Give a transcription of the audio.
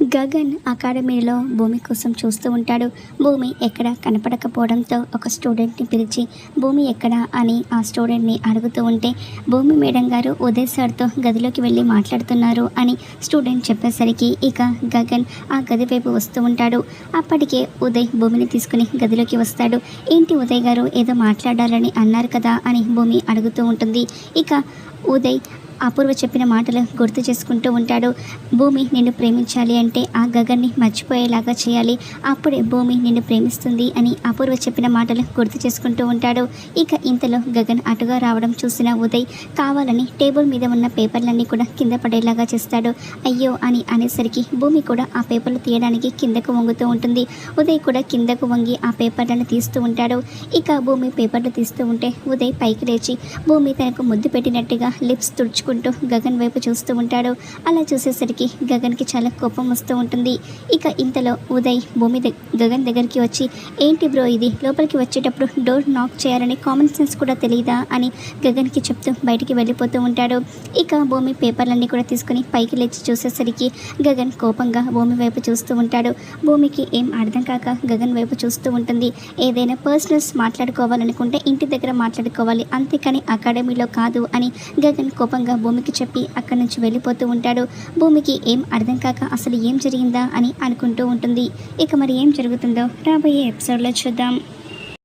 గగన్ అకాడమీలో భూమి కోసం చూస్తూ ఉంటాడు. భూమి ఎక్కడ కనపడకపోవడంతో ఒక స్టూడెంట్ని పిలిచి భూమి ఎక్కడ? అని ఆ స్టూడెంట్ని అడుగుతూ ఉంటే భూమి మేడం గారు ఉదయ్ సార్తో గదిలోకి వెళ్ళి మాట్లాడుతున్నారు అని స్టూడెంట్ చెప్పేసరికి ఇక గగన్ ఆ గది వైపు వస్తూ ఉంటాడు. అప్పటికే ఉదయ్ భూమిని తీసుకుని గదిలోకి వస్తాడు. ఏంటి ఉదయ్ గారు ఏదో మాట్లాడాలని అన్నారు కదా అని భూమి అడుగుతూ ఉంటుంది. ఇక ఉదయ్ అపూర్వ చెప్పిన మాటలు గుర్తు చేసుకుంటూ ఉంటాడు. భూమి నిన్ను ప్రేమించాలి అంటే ఆ గగన్ని మర్చిపోయేలాగా చేయాలి. అప్పుడే భూమి నిన్ను ప్రేమిస్తుంది అని అపూర్వ చెప్పిన మాటలు గుర్తు చేసుకుంటూ ఉంటాడు. ఇక ఇంతలో గగన్ అటుగా రావడం చూసిన ఉదయ్ కావాలని టేబుల్ మీద ఉన్న పేపర్లన్నీ కూడా కింద పడేలాగా చేస్తాడు. అయ్యో అని అనేసరికి భూమి కూడా ఆ పేపర్లు తీయడానికి కిందకు వంగుతూ ఉంటుంది. ఉదయ్ కూడా కిందకు వంగి ఆ పేపర్లను తీస్తూ ఉంటాడు. ఇక భూమి పేపర్లు తీస్తూ ఉంటే ఉదయ్ పైకి లేచి భూమి తనకు ముద్దు పెట్టినట్టుగా లిప్స్ తుడుచుకు తుడుచుకుంటూ గగన్ వైపు చూస్తూ ఉంటాడు. అలా చూసేసరికి గగన్కి చాలా కోపం వస్తూ ఉంటుంది. ఇక ఇంతలో ఉదయ్ భూమి గగన్ దగ్గరికి వచ్చి ఏంటి బ్రో ఇది? లోపలికి వచ్చేటప్పుడు డోర్ నాక్ చేయాలని కామన్ సెన్స్ కూడా తెలియదా అని గగన్కి చెప్తూ బయటికి వెళ్ళిపోతూ ఉంటాడు. ఇక భూమి పేపర్లన్నీ కూడా తీసుకుని పైకి లేచి చూసేసరికి గగన్ కోపంగా భూమి వైపు చూస్తూ ఉంటాడు. భూమికి ఏం అర్థం కాక గగన్ వైపు చూస్తూ ఉంటుంది. ఏదైనా పర్సనల్స్ మాట్లాడుకోవాలనుకుంటే ఇంటి దగ్గర మాట్లాడుకోవాలి. అంతేకాని అకాడమీలో కాదు అని గగన్ కోపంగా భూమికి చెప్పి అక్కడి నుంచి వెళ్ళిపోతూ ఉంటాడు. భూమికి ఏం అర్థం కాక అసలు ఏం జరిగిందా అని అనుకుంటూ ఉంటుంది. ఇక మరి ఏం జరుగుతుందో రాబోయే ఎపిసోడ్లో చూద్దాం.